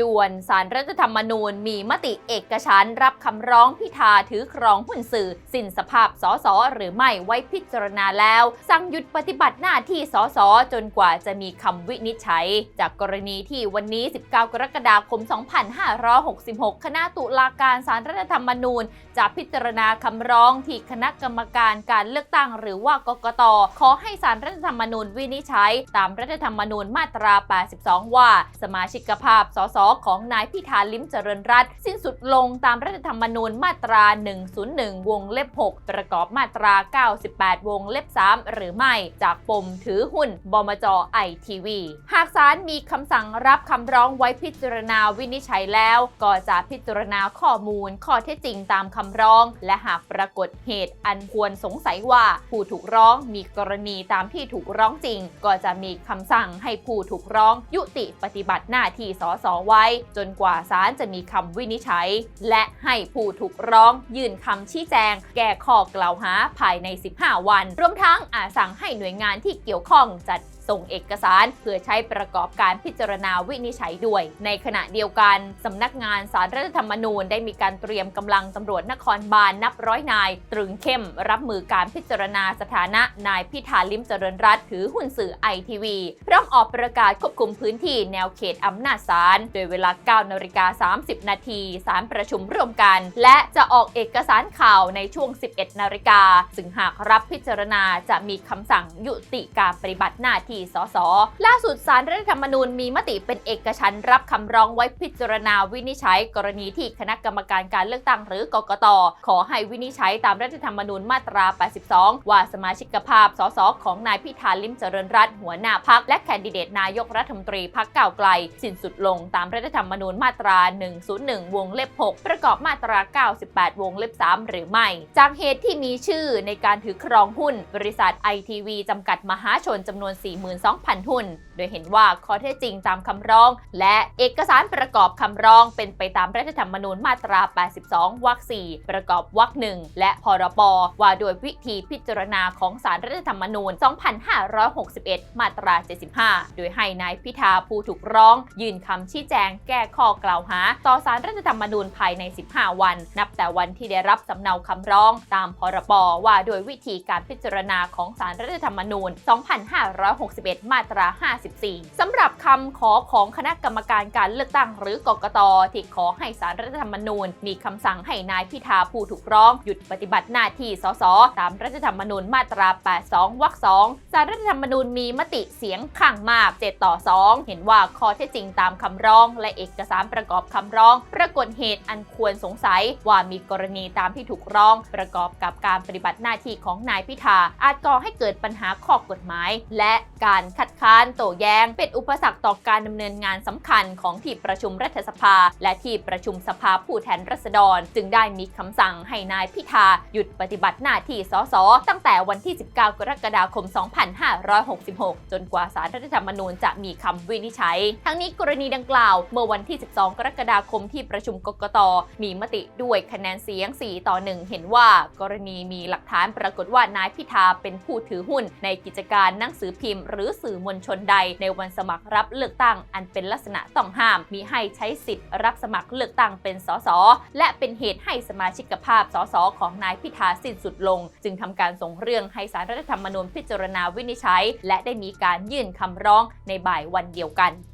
ด่วนสารรัฐธรรมนูญมีมติเอกฉันรับคำร้องพิธาถือครองหุ้นสื่อ สิ้นสภาพสสหรือไม่ไว้พิจารณาแล้ว สั่งหยุดปฏิบัติหน้าที่สสจนกว่าจะมีคำวินิจฉัย จากกรณีที่วันนี้ 19 กรกฎาคม 2566 คณะตุลาการสารรัฐธรรมนูญ จะพิจารณาคำร้องที่คณะกรรมการการเลือกตั้งหรือว่ากกตขอให้สารรัฐธรรมนูญวินิจฉัย ตามรัฐธรรมนูญมาตรา 82 ว่า สมาชิกภาพสสของนายพิธาลิ้มเจริญรัตสิ้นสุดลงตามรัฐธรรมนูญมาตรา 101 วงเล็บ 6 ประกอบมาตรา 98 วงเล็บ 3 หรือไม่ จากปมถือหุ้นบมจไอทีวี หากศาลมีคำสั่งรับคำร้องไว้พิจารณาวินิจฉัยแล้ว ก็จะพิจารณาข้อมูลข้อเท็จจริงตามคำร้อง และหากปรากฏเหตุอันควรสงสัยว่าผู้ถูกร้องมีกรณีตามที่ถูกร้องจริง ก็จะมีคำสั่งให้ผู้ถูกร้องยุติปฏิบัติหน้าที่สสไว้จนกว่าศาลจะมีคำวินิจฉัย และให้ผู้ถูกร้องยื่นคำชี้แจง แก้ข้อกล่าวหาภายใน 15 วัน รวมทั้งอาจสั่งให้หน่วยงานที่เกี่ยวข้องจัดส่งเอกสารเพื่อใช้ประกอบการพิจารณาวินิจฉัยด้วย ในขณะเดียวกันสำนักงานสารรัฐธรรมนูญได้มีการเตรียมกำลังตำรวจนครบาลนับร้อยนาย ตรึงเข้มรับมือการพิจารณาสถานะนายพิธาลิมเจริญรัตน์ถือหุ้นสื่อไอทีวีพร้อมออกประกาศควบคุมพื้นที่แนวเขตอำนาจศาลโดยเวลา 9นาฬิกา30 นาทีศาลประชุมร่วมกัน และจะออกเอกสารข่าวในช่วง 11 นาฬิกา ซึ่งหากรับพิจารณาจะมีคำสั่งยุติการปฏิบัติหน้าที่สส ล่าสุดสารรัฐธรรมนูญมีมติเป็นเอกฉันท์รับคำร้องไว้พิจารณาวินิจฉัย กรณีที่คณะกรรมการการเลือกตั้งหรือกกต ขอให้วินิจฉัยตามรัฐธรรมนูญมาตรา 82 ว่าสมาชิกภาพสสของนายพิธาลิมเจริญรัตน์หัวหน้าพักและแคนดิเดตนายกรัฐมนตรีพักก้าไกล สิ้นสุดลงตามรัฐธรรมนูญมาตรา 101 วงเล็บ 6 ประกอบมาตรา 98 วงเล็บ 3 หรือไม่ จากเหตุที่มีชื่อในการถือครองหุ้น บริษัทไอทีวีจำกัดมหาชนจำนวน 42,000 หุ้น โดยเห็นว่าข้อเท็จจริงตามคำร้อง และเอกสารประกอบคำร้อง เป็นไปตามรัฐธรรมนูญมาตรา 82 วรรค 4 ประกอบวรรค 1 และพรบว่าโดยวิธีพิจารณาของสารรัฐธรรมนูญ 2561 มาตรา 75 โดยให้นายพิธาผู้ถูกร้อง ยื่นคำชี้แจงแก้ข้อกล่าวหา ต่อสารรัฐธรรมนูญภายใน 15 วัน นับแต่วันที่ได้รับสำเนาคำร้อง ตามพรบว่าโดยวิธีการพิจารณาของสารรัฐธรรมนูญ 2561 มาตรา 54 สำหรับคำขอของคณะกรรมการการเลือกตั้งหรือกกตที่ขอให้สารรัฐธรรมนูญ มีคำสั่งให้นายพิธาผู้ถูกร้อง หยุดปฏิบัติหน้าที่สสตามรัฐธรรมนูญมาตรา 82 วรรค 2 สารรัฐธรรมนูญมีมติเสียงข้างมาก 7 ต่อ 2 เห็นว่าข้อเท็จจริงตามคำร้องและเอกสารประกอบคำร้อง ปรากฏเหตุอันควรสงสัยว่ามีกรณีตามที่ถูกร้อง ประกอบกับการปฏิบัติหน้าที่ของนายพิธาอาจก่อให้เกิดปัญหาข้อกฎหมาย และการคัดค้านโต้แย้ง เป็นอุปสรรคต่อการดำเนินงานสำคัญของที่ประชุมรัฐสภา และที่ประชุมสภาผู้แทนราษฎร จึงได้มีคำสั่งให้นายพิธาหยุดปฏิบัติหน้าที่สสตั้งแต่วันที่ 19 กรกฎาคม 2566 จนกว่าสารรัฐธรรมนูญจะมีคำวินิจฉัย ทั้งนี้กรณีดังกล่าวเมื่อวันที่ 12 กรกฎาคมที่ประชุมกกต มีมติด้วยคะแนนเสียง 4 ต่อ 1 เห็นว่ากรณีมีหลักฐานปรากฏว่านายพิธาเป็นผู้ถือหุ้น ในกิจการหนังสือพิมพ์ หรือสื่อมวลชนใดในวันสมัครรับเลือกตั้ง อันเป็นลักษณะต้องห้าม มีให้ใช้สิทธิ์รับสมัครเลือกตั้งเป็นสสและเป็นเหตุให้สมาชิกภาพสสของนายพิธาสิ้นสุดลง จึงทำการส่งเรื่องให้สารรัฐธรรมนูญพิจารณาวินิจฉัย และได้มีการยื่นคำร้องในบ่ายวันเดียวกัน